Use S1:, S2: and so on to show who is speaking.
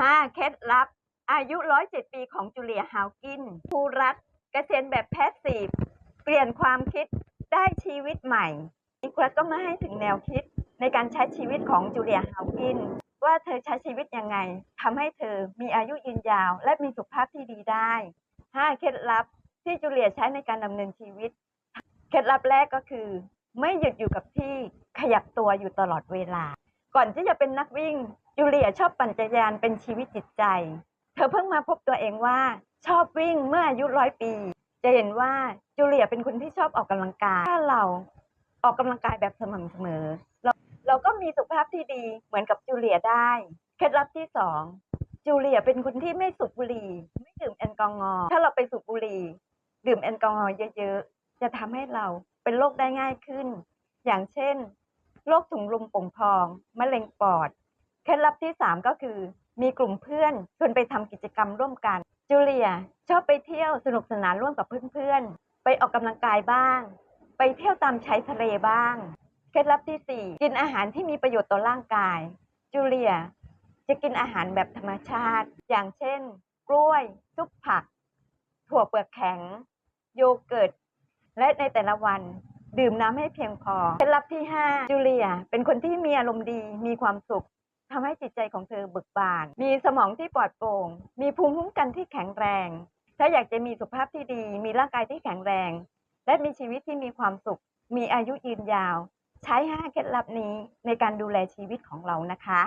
S1: 5. เคล็ดลับ อายุ 107 ปีของจูเลียฮาวกินผู้รัฐเกษียณแบบแพสซีฟเปลี่ยนความคิดได้ชีวิตใหม่อีกรัฐก็มาให้ถึงแนวคิดในการใช้ชีวิตของจูเลียฮาวกิน ว่าเธอใช้ชีวิตยังไงทำให้เธอมีอายุยืนยาว และมีสุขภาพที่ดีได้ 5. เคล็ดลับที่จูเลียใช้ในการดำเนินชีวิต เคล็ดลับแรกก็คือ ไม่หยุดอยู่กับที่ขยับตัวอยู่ตลอดเวลา ก่อนที่จะเป็นนักวิ่ง จูเลียชอบปั่นจักรยานเป็นชีวิตจิตใจ เธอเพิ่งมาพบตัวเองว่าชอบวิ่งเมื่ออายุร้อยปี จะเห็นว่าจูเลียเป็นคนที่ชอบออกกำลังกาย ถ้าเราออกกำลังกายแบบสม่ำเสมอ เราเราก็มีสุขภาพที่ดีเหมือนกับจูเลียได้ เคล็ดลับที่สองจูเลียเป็นคนที่ไม่สูบบุหรี่ ไม่ดื่มแอลกอฮอล์ถ้าเราไปสูบบุหรี่ ดื่มแอลกอฮอล์เยอะๆ จะทำให้เราเป็นโรคได้ง่ายขึ้น อย่างเช่นโรคถุงลมโป่งพอง มะเร็งปอด เคล็ดลับที่สามก็คือ มีกลุ่มเพื่อนชวนไปทำกิจกรรมร่วมกัน จูเลีย ชอบไปเที่ยวสนุกสนานร่วมกับเพื่อนๆ ไปออกกำลังกายบ้าง ไปเที่ยวตามชายทะเลบ้าง เคล็ดลับที่สี่กินอาหารที่มีประโยชน์ต่อร่างกาย จูเลีย จะกินอาหารแบบธรรมชาติ อย่างเช่น กล้วย ซุปผัก ถั่วเปลือกแข็ง โยเกิร์ต และในแต่ละวันดื่มน้ำให้เพียงพอ เคล็ดลับที่ 5 จูเลีย เป็นคนที่มีอารมณ์ดี มีความสุข ทำให้จิตใจของเธอเบิกบาน มีสมองที่ปลอดโปร่ง มีภูมิคุ้มกันที่แข็งแรง ถ้าอยากจะมีสุขภาพที่ดี มีร่างกายที่แข็งแรง และมีชีวิตที่มีความสุข มีอายุยืนยาว ใช้ 5 เคล็ดลับนี้ในการดูแลชีวิตของเรานะคะ